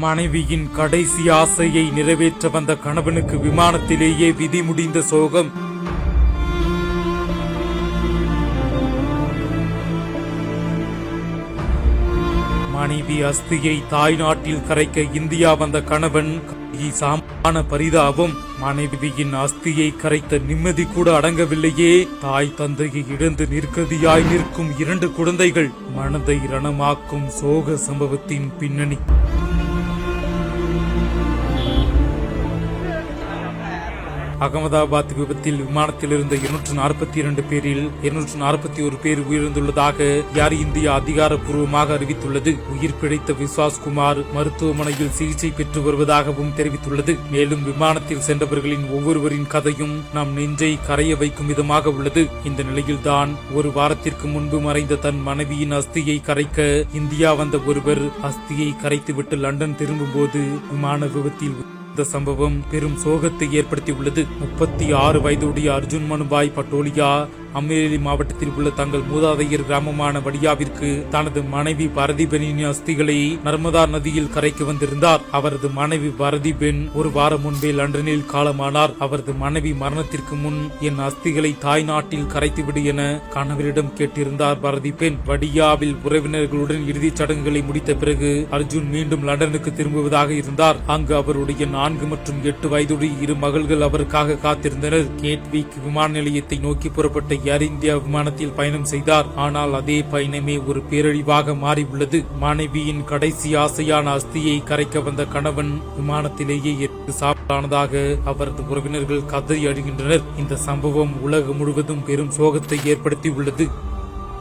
மனைவியின் கடைசி ஆசையை நிறைவேற்ற வந்த கணவனுக்கு விமானத்திலேயே விதி முடிந்த சோகம். மனைவி அஸ்தியை தாய் நாட்டில் கரைக்க இந்தியா வந்த கணவன் சாமான பரிதாபம். மனைவியின் அஸ்தியை கரைத்த நிம்மதி கூட அடங்கவில்லையே. தாய் தந்தையை இழந்து நிற்கதியாய் நிற்கும் இரண்டு குழந்தைகள் மனதை ரணமாக்கும் சோக சம்பவத்தின் பின்னணி. அகமதாபாத் விபத்தில் விமானத்தில் இருந்த இருநூற்று நாற்பத்தி இரண்டு பேரில் இருநூற்று நாற்பத்தி ஒரு பேர் உயிரிழந்துள்ளதாக ஏர் இந்தியா அதிகாரப்பூர்வமாக அறிவித்துள்ளது. உயிர் பிழைத்த விஸ்வாஸ் குமார் மருத்துவமனையில் சிகிச்சை பெற்று வருவதாகவும் தெரிவித்துள்ளது. மேலும் விமானத்தில் சென்றவர்களின் ஒவ்வொருவரின் கதையும் நம் நெஞ்சை கரைய வைக்கும் விதமாக உள்ளது. இந்த நிலையில்தான் ஒரு வாரத்திற்கு முன்பு மறைந்த தன் மனைவியின் அஸ்தியை கரைக்க இந்தியா வந்த ஒருவர் அஸ்தியை கரைத்துவிட்டு லண்டன் திரும்பும்போது விமான விபத்தில் இந்த சம்பவம் பெரும் சோகத்தை ஏற்படுத்தியுள்ளது. முப்பத்தி ஆறு வயதுடைய அர்ஜுன் மனுபாய் பட்டோலியா அமேலி மாவட்டத்தில் உள்ள தங்கள் மூதாதையர் கிராமமான வடியாவிற்கு தனது மனைவி பரதிபெனின் அஸ்திகளை நர்மதா நதியில் கரைக்கு வந்திருந்தார். அவரது மனைவி பரதிபென் ஒரு வாரம் முன்பே லண்டனில் காலமானார். அவரது மனைவி மரணத்திற்கு முன் என் அஸ்திகளை தாய் நாட்டில் கரைத்துவிடு என கணவரிடம் கேட்டிருந்தார் பரதிபென். வடியாவில் உறவினர்களுடன் இறுதிச் சடங்குகளை முடித்த பிறகு அர்ஜுன் மீண்டும் லண்டனுக்கு திரும்புவதாக இருந்தார். அங்கு அவருடைய நான்கு மற்றும் எட்டு வயதுடைய இரு மகள்கள் அவருக்காக காத்திருந்தனர். கேட்விக் விமான நிலையத்தை நோக்கி புறப்பட்ட ஏர் இந்தியா விமானத்தில் பயணம் செய்தார். ஆனால் அதே பயணமே ஒரு பேரழிவாக மாறியுள்ளது. மாணவியின் கடைசி ஆசையான அஸ்தியை கரைக்க வந்த கணவன் விமானத்திலேயே எட்டு சாப்பிட்டானதாக அவரது உறவினர்கள் கதறி அழுகின்றனர். இந்த சம்பவம் உலகம் முழுவதும் பெரும் சோகத்தை ஏற்படுத்தியுள்ளது.